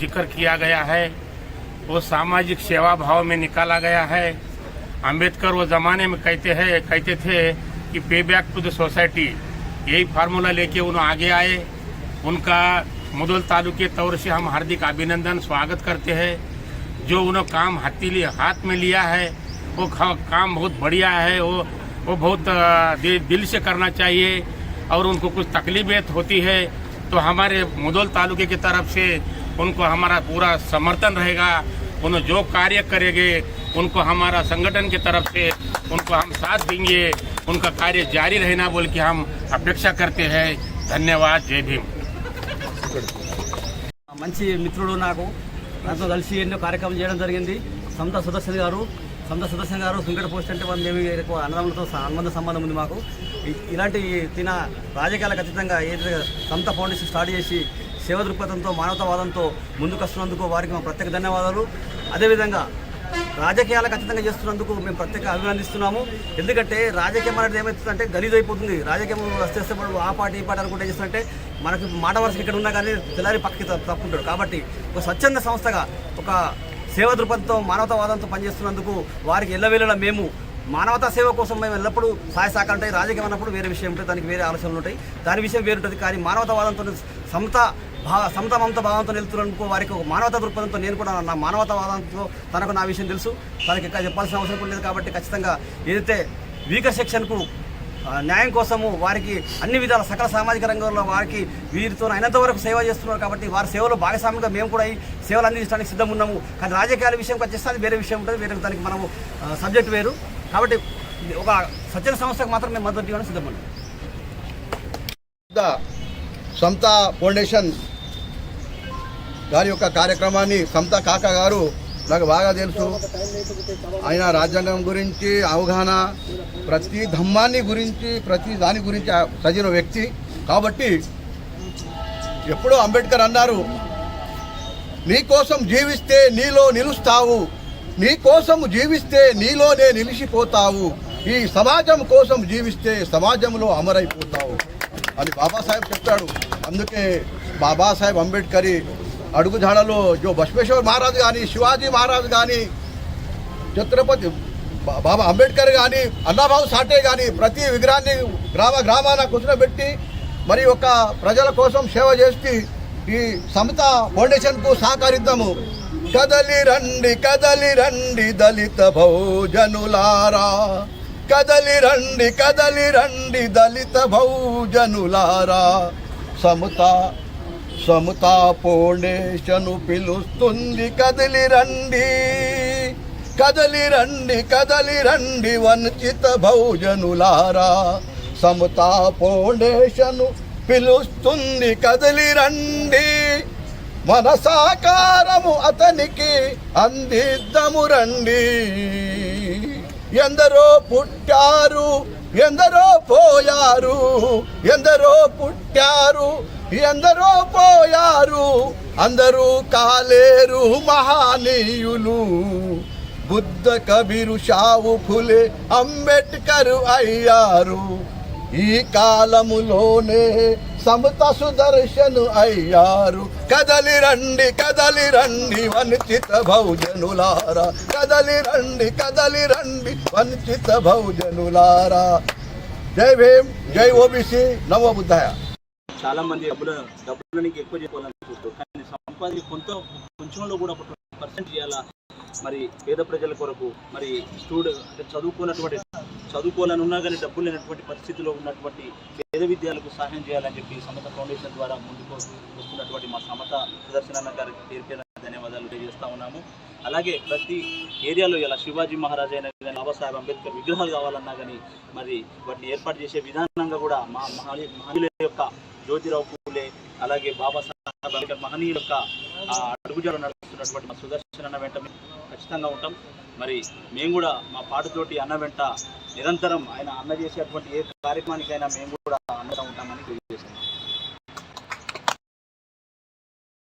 ज़िक्र किया गया है, वो सामाजिक सेवा भाव में निकाला गया है। अंबेडकर वो जमाने में कहते हैं, कहते थे कि pay back to the society यही फार्मूला लेके उन्होंने आगे आए। उनका मुदल तालुके तौर से हम हार्दिक अभिनंदन, स्वागत करते हैं। जो उन्होंने काम हाथी लिए, हाथ में लिया है, वो काम बहुत बढ़िया है, वो वो बहुत दिल से करना चाहिए और उनको कुछ तकलीफें होती है। तो हमारे मुदोल तालुके की तरफ से उनको हमारा पूरा समर्थन रहेगा उन्हें जो कार्य करेंगे उनको हमारा संगठन की तरफ से उनको हम साथ देंगे उनका कार्य जारी रहना बोल के हम अपेक्षा करते हैं धन्यवाद जय भीम మంచి మిత్రుడు నాకు నాతో కలిసి ఎన్నో కార్యక్రమం చేయడం జరిగింది సంత సుదర్శన్ గారు సంత సుదర్శన్ గారు సుంకట పోస్ట్ అంటే వాళ్ళు ఏమి ఎక్కువ అన్నదమ్ములతో అనుబంధ సంబంధం ఉంది మాకు. ఇలాంటి తిన రాజకీయాలకు ఖచ్చితంగా ఏదైతే సొంత ఫౌండేషన్ స్టార్ట్ చేసి సేవ దృక్పథంతో మానవతావాదంతో ముందుకు వస్తున్నందుకు వారికి మా ప్రత్యేక ధన్యవాదాలు. అదేవిధంగా రాజకీయాలు ఖచ్చితంగా చేస్తున్నందుకు మేము ప్రత్యేక అభినందిస్తున్నాము. ఎందుకంటే రాజకీయం అనేది ఏమవుతుందంటే గలీజ్ అయిపోతుంది. రాజకీయం వస్తే ఆ పార్టీ ఈ పార్టీ అనుకుంటే చేస్తుంటే మనకు మాట వరుసకి ఇక్కడ ఉన్నా కానీ తెల్లారి పక్కకి తప్పుకుంటాడు కాబట్టి ఒక స్వచ్ఛంద సంస్థగా ఒక సేవ దృక్పథంతో మానవతావాదంతో పనిచేస్తున్నందుకు వారికి ఎల్లవేళలా మేము మానవతా సేవ కోసం మేము ఎల్లప్పుడూ సహాయ సహకారం ఉంటాయి రాజకీయం అన్నప్పుడు వేరే విషయం ఉంటుంది దానికి వేరే ఆలోచనలు ఉంటాయి. దాని విషయం వేరుంటుంది కానీ మానవతావాదంతో సమత భా సమత మమత భావంతో వెళ్తున్నందుకు వారికి ఒక మానవతా దృక్పథంతో నేను కూడా నా మానవతావాదంతో తనకు నా విషయం తెలుసు. తనకి ఇంకా చెప్పాల్సిన అవసరం కూడా లేదు కాబట్టి ఖచ్చితంగా ఏదైతే వీకర్ సెక్షన్కు న్యాయం కోసము వారికి అన్ని విధాల సకల సామాజిక రంగంలో వారికి వీరితో అయినంత వరకు సేవ చేస్తున్నారు కాబట్టి వారి సేవలో భాగస్వామిగా మేము కూడా సేవలు అందించడానికి సిద్ధం ఉన్నాము కానీ రాజకీయాల విషయం వచ్చేస్తే అది వేరే విషయం ఉంటుంది. వేరే దానికి మనము సబ్జెక్ట్ వేరు. కాబట్టి ఒక సజ్జన సంస్థకు మాత్రం మేము మద్దతు ఇవ్వడం సిద్ధం ఉన్నాం ద సమతా ఫౌండేషన్ గారి యొక్క కార్యక్రమాన్ని సమతా కాకా గారు నాకు బాగా తెలుసు. ఆయన రాజ్యాంగం గురించి అవగాహన ప్రతి ధమ్మాన్ని గురించి ప్రతి దాని గురించి ఆ చదివిన వ్యక్తి. కాబట్టి ఎప్పుడో అంబేద్కర్ అన్నారు నీకోసం జీవిస్తే నీలో నిలుస్తావు. నీకోసం జీవిస్తే నీలోనే నిలిచిపోతావు. ఈ సమాజం కోసం జీవిస్తే సమాజంలో అమరైపోతావు. అని బాబాసాహెబ్ చెప్తాడు అందుకే బాబాసాహెబ్ అంబేద్కర్ అడుగుజాడలో జో బసవేశ్వర్ మహారాజు కానీ శివాజీ మహారాజు కానీ ఛత్రపతి బా- బాబా అంబేద్కర్ కానీ అన్నాబాబు సాటే కానీ ప్రతి విగ్రహాన్ని గ్రామ గ్రామాన కూర్చోబెట్టి మరి ఒక ప్రజల కోసం సేవ చేసి ఈ సమత ఫౌండేషన్కు సహకరిద్దాము. కదలి రండి కదలి రండి దళిత భౌజనులారా. కదలి రండి కదలి రండి దళిత భౌజనులారా. సమత సమతా పిలుస్తుంది. కదిలి రండి కదలి రండి కదలి రండి వంచిత బహుజనులారా సమతా పిలుస్తుంది కదిలి రండి. మన సాకారము అతనికి అందిద్దము రండి. ఎందరో పుట్టారు ఎందరో పోయారు ఎందరో పుట్టారు ఎందరో పోయారు అందరూ కాలేరు మహానీయులు. బుద్ధ కబీరు షావు ఫులే అంబేద్కర్ అయ్యారు. ఈ కాలములోనే సమత సుదర్శను అయ్యారు. కదలి రండి కదలి రండి వంచిత భౌజనులారా. కదలి రండి కదలి రండి వంచిత భౌజనులారా. జై భీమ్ జై ఓబీసీ నమో బుద్ధయ. చాలా మంది డబ్బుల డబ్బులని ఎక్కువ చేసుకోవాలని చూస్తారు కానీ సంపాదించి కొంత కొంచెంలో కూడా ఒక పర్సెంట్ చేయాలా? మరి పేద ప్రజల కొరకు మరి స్టూడెంట్ అంటే చదువుకున్నటువంటి చదువుకోవాలని ఉన్నా కానీ డబ్బులు లేనటువంటి పరిస్థితిలో ఉన్నటువంటి పేద విద్యాలకు సహాయం చేయాలని చెప్పి సమత ఫౌండేషన్ ద్వారా ముందుకు వస్తున్నటువంటి మా సమత ప్రదర్శన గారికి పేరు ధన్యవాదాలు తెలియజేస్తూ ఉన్నాము. అలాగే ప్రతి ఏరియాలో ఇలా శివాజీ మహారాజ్ అయినా కానీ బాబాసాహెబ్ అంబేద్కర్ విగ్రహాలు కావాలన్నా కానీ మరి వాటిని ఏర్పాటు చేసే విధానంగా కూడా మా మహనీయ మహనీయుల యొక్క జ్యోతిరావు పూలే అలాగే బాబాసాహెబ్ అంబేద్కర్ మహనీయుల యొక్క ఆ నడుస్తున్నటువంటి మా సుదర్శన్ అన్న వెంట మేము ఖచ్చితంగా ఉంటాం. మరి మేము కూడా మా పాటతోటి అన్న వెంట నిరంతరం ఆయన అన్న చేసేటువంటి ఏ కార్యక్రమానికైనా మేము కూడా